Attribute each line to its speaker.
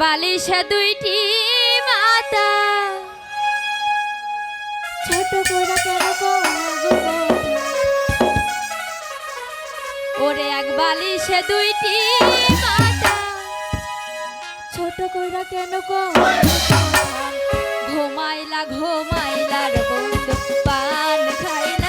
Speaker 1: বালিশে দুইটি মাতা।
Speaker 2: ছোট করে কেন
Speaker 1: ওরে এক বালিশে দুইটি মাতা।
Speaker 2: ছোট কইরা কেন গো
Speaker 1: ঘুমাইলা, ঘুমাইলার বন্ধু পান খাইলা।